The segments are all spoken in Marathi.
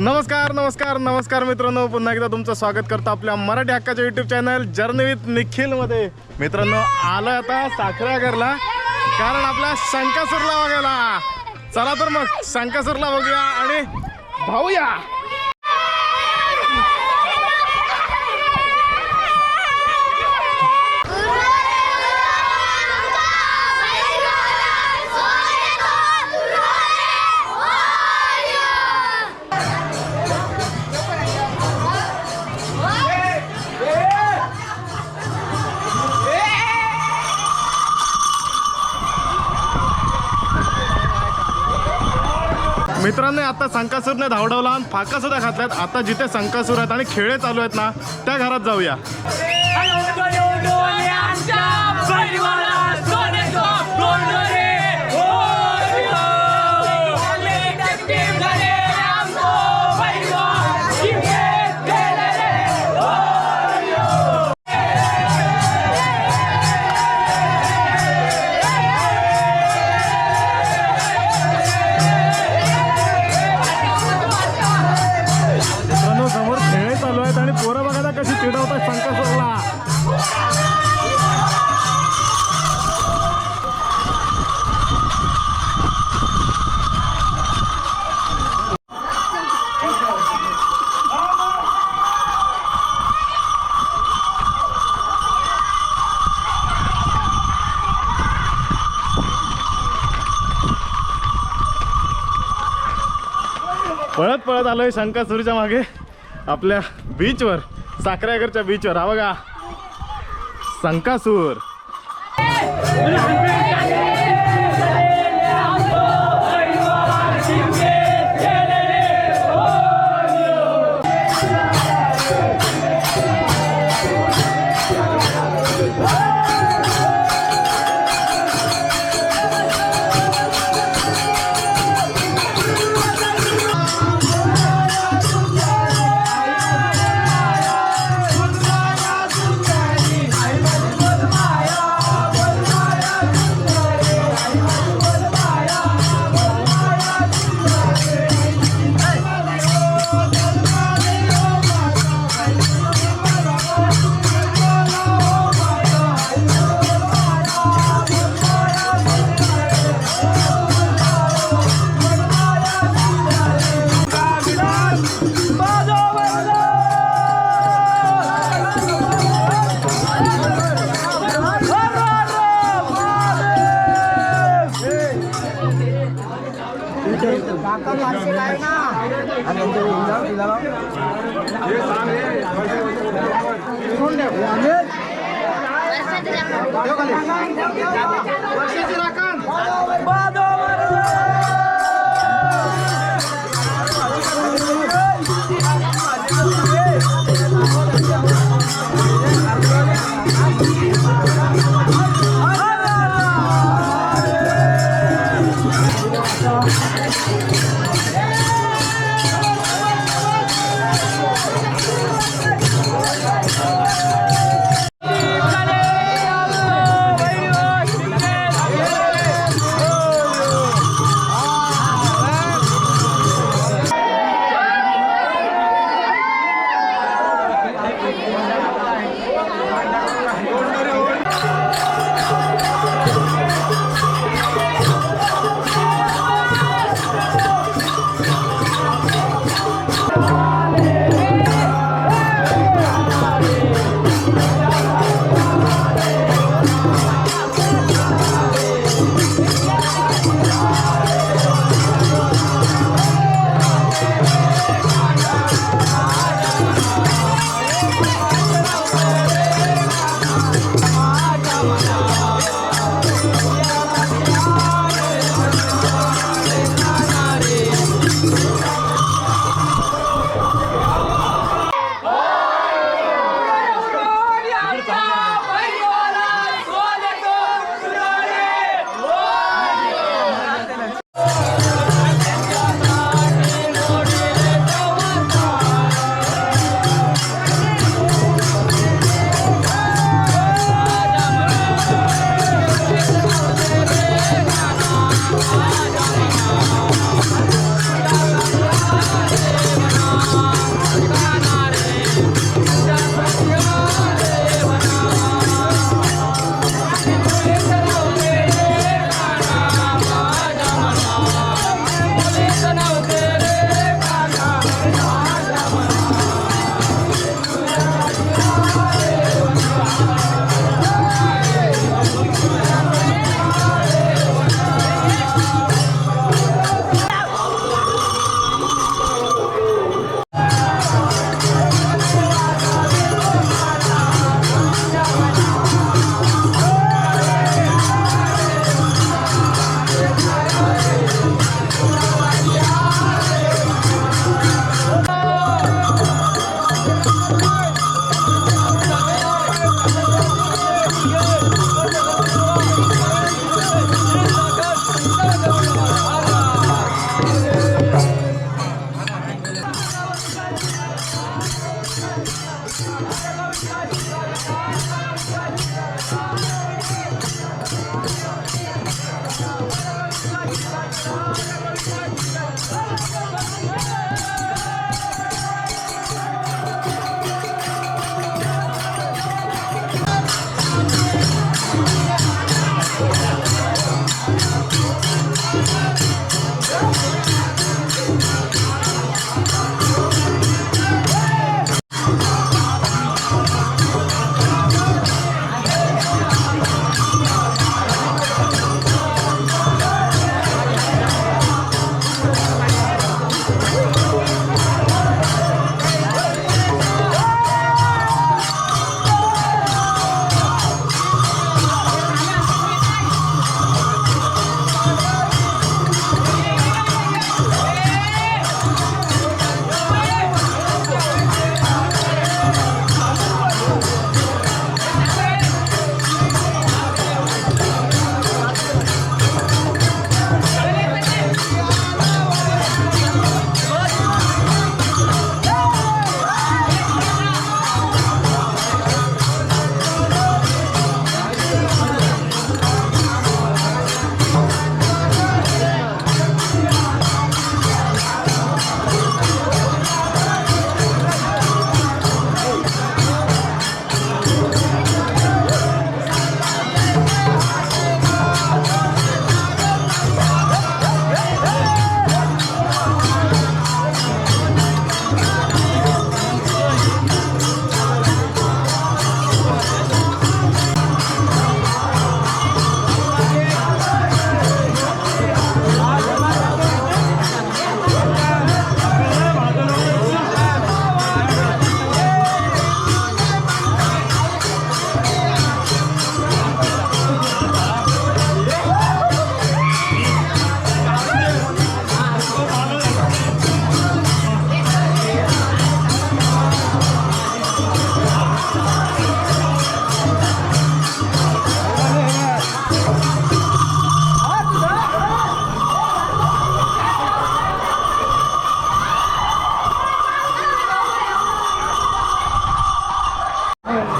नमस्कार नमस्कार नमस्कार मित्रांनो. पुन्हा एकदा तुमचं स्वागत करतो आपल्या मराठी हक्काच्या युट्यूब चॅनल जर्नी विथ निखिलमध्ये. मित्रांनो आलं आता साखरागरला कारण आपला शंकासूरला बघायला. चला तर मग शंकासूरला बघूया आणि भाऊया. मित्रांनो आता संकासूरने धावडवला आणि फाका सुद्धा घातल्यात. आता जिथे संकासूर आहेत आणि खेळे चालू आहेत ना त्या घरात जाऊया. पळत पळत आलोय शंकासूरच्या मागे. आपल्या बीचवर साखरेगरच्या बीचवर हा बघा. शंकासूर.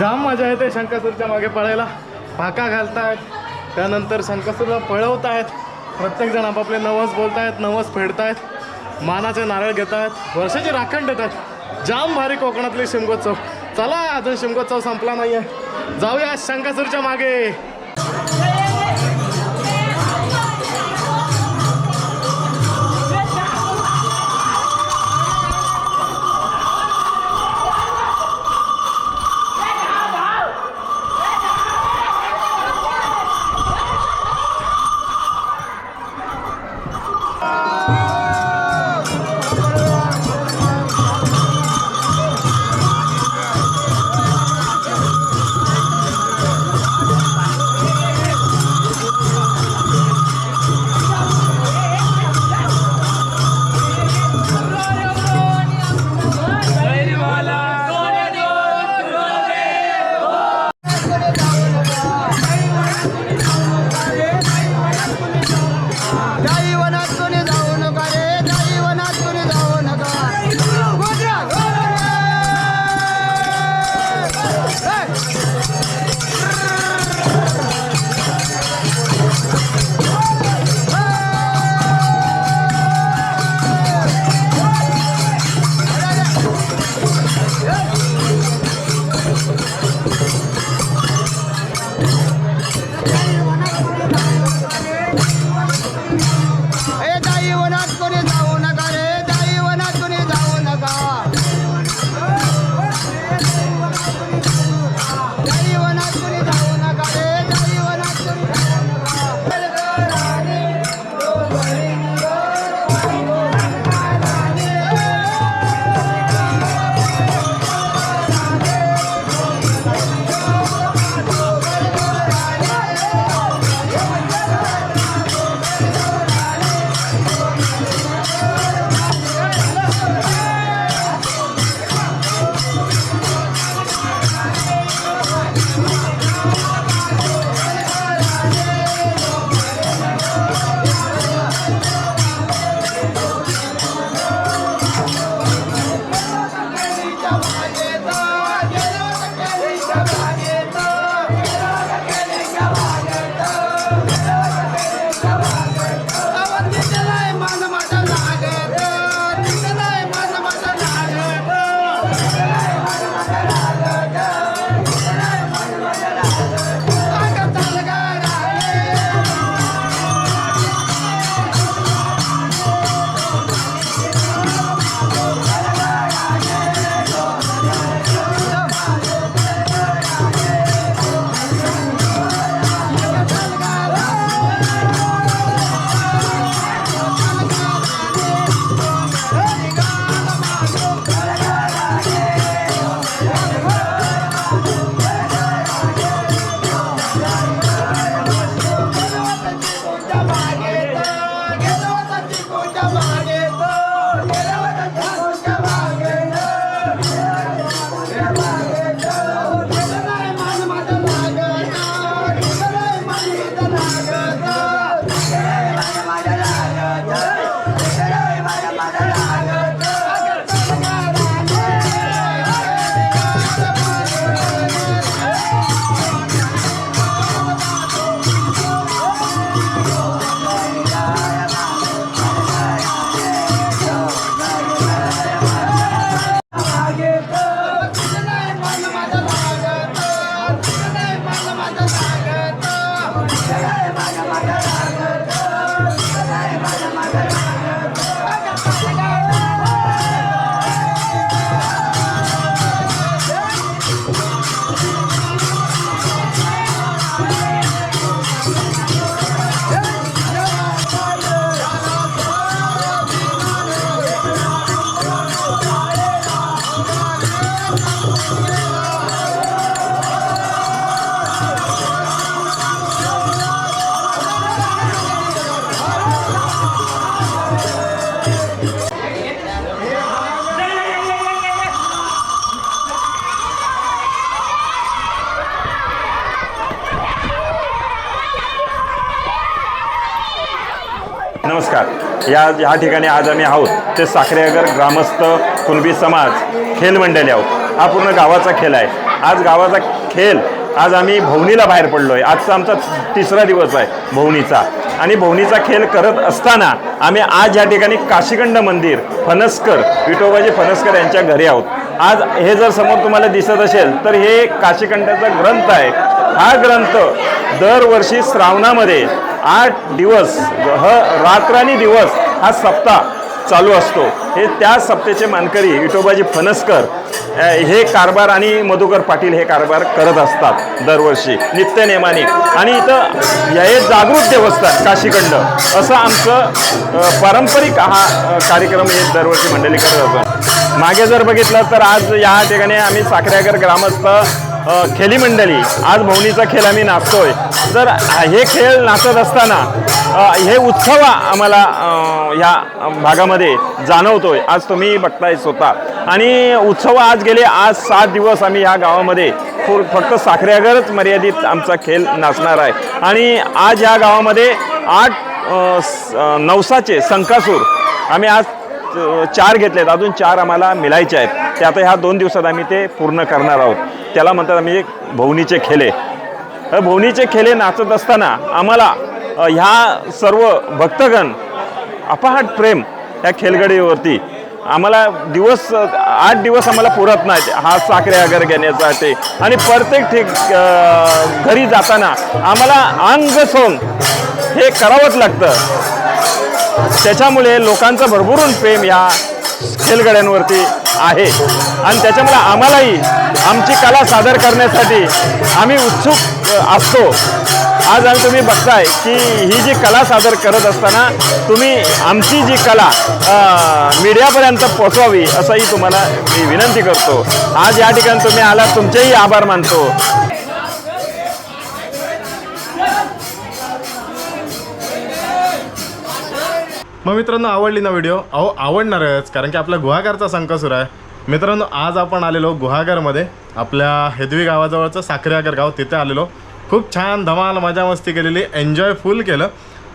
जाम मजा येते शंकासूरच्या मागे पळायला. भाका घालतायत. त्यानंतर शंकासूरला पळवतायत. प्रत्येक जण आपापले नवस बोलतायत नवस फेडतायत. मानाचे नारळ घेत आहेत वर्षाची राखण देतात. जाम भारी कोकणातली शिमगोत्सव. चला अजून शिमगोत्सव संपला नाही आहे जाऊया शंकासूरच्या मागे. या ह्या ठिकाणी आज आम्ही आहोत. ते साखरेगर ग्रामस्थ कुणबी समाज खेल मंडळी आहोत. हा पूर्ण गावाचा खेळ आहे. आज गावाचा खेळ आज आम्ही भवनीला बाहेर पडलो आहे आजचा आमचा तिसरा दिवस आहे भवनीचा. आणि भवनीचा खेळ करत असताना आम्ही आज या ठिकाणी काशीखंड मंदिर फणसकर विठोबाजी फणसकर यांच्या घरी आहोत. आज हे जर समोर तुम्हाला दिसत असेल तर हे काशीखंडाचा ग्रंथ आहे. हा ग्रंथ दरवर्षी श्रावणामध्ये आठ दिवस ह रात्रानी दिवस हा सप्ताह चालू असतो. हे त्या सप्तेचे मानकरी विठोबाजी फणसकर हे कारभार आणि मधुकर पाटील हे कारभार करत असतात दरवर्षी नित्यनेमाने आणि इथं हे जागृत देवस्थान काशीखंड असं आमचं पारंपरिक हा कार्यक्रम हे दरवर्षी मंडळी करत असतो मागे जर बघितलं तर आज या ठिकाणी आम्ही साखरेकर ग्रामस्थ खेली मंडळी आज भवनीचा खेळ आम्ही नाचतोय. तर हे खेळ नाचत असताना हे उत्सव आम्हाला ह्या भागामध्ये जाणवतोय. आज तुम्ही बघताय स्वतः. आणि उत्सव आज गेले आज सात दिवस आम्ही ह्या गावामध्ये फक्त साखरेगरच मर्यादित आमचा खेळ नाचणार आहे. आणि आज ह्या गावामध्ये आठ स- नवसाचे संकासूर आम्ही आज चार घेतलेत अजून चार आम्हाला मिळायचे आहेत. ते आता ह्या दोन दिवसात आम्ही ते पूर्ण करणार आहोत. त्याला म्हणतात आम्ही एक भवनीचे तर हे भवनीचे नाचत असताना आम्हाला ह्या सर्व भक्तगण अपहाट प्रेम ह्या खेळगडीवरती आम्हाला दिवस आठ दिवस आम्हाला पुरत नाहीत. हा साखरे अगर घेण्याचा ते. आणि प्रत्येक ठिक घरी जाताना आम्हाला अंग सोन हे करावंच लागतं. त्याच्यामुळे लोकांचं भरभरून प्रेम या खेलगड्यांवरती आहे. आणि त्याच्यामुळे आम्हालाही आमची कला सादर करण्यासाठी आम्ही उत्सुक असतो. आज आणि तुम्ही बघताय की ही जी कला सादर करत असताना तुम्ही आमची जी कला मीडियापर्यंत पोचवावी असंही तुम्हाला मी विनंती करतो. आज या ठिकाणी तुम्ही आला तुमचेही आभार मानतो. मग मित्रांनो आवडली ना व्हिडिओ अहो आवडणारच कारण की आपल्या गुहागरचा संकसुर आहे. मित्रांनो आज आपण आलेलो गुहागरमध्ये आपल्या हेदवी गावाजवळचं साखरेआगर गाव तिथे आलेलो. खूप छान धमाल मजा मस्ती केलेली एन्जॉय फुल केलं.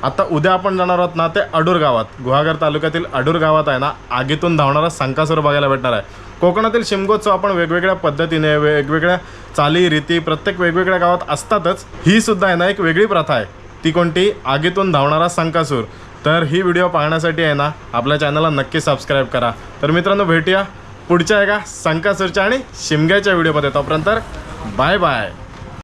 आता उद्या आपण जाणार आहोत ना ते अडूर गावात. गुहागर तालुक्यातील अडूर गावात आहे ना आगीतून धावणारा संकासूर बघायला भेटणार आहे. कोकणातील शिमगोत्सव आपण वेगवेगळ्या पद्धतीने वेगवेगळ्या चाली रीती प्रत्येक वेगवेगळ्या गावात असतातच. ही सुद्धा आहे ना एक वेगळी प्रथा आहे. ती कोणती? आगीतून धावणारा संकासूर. तर ही व्हिडिओ पाहण्यासाठी आहे ना आपल्या चॅनलला नक्की सबस्क्राईब करा. तर मित्रांनो भेटूया पुढच्या एका संकासरच्या आणि शिमग्याच्या व्हिडिओमध्ये तोपर्यंत बाय बाय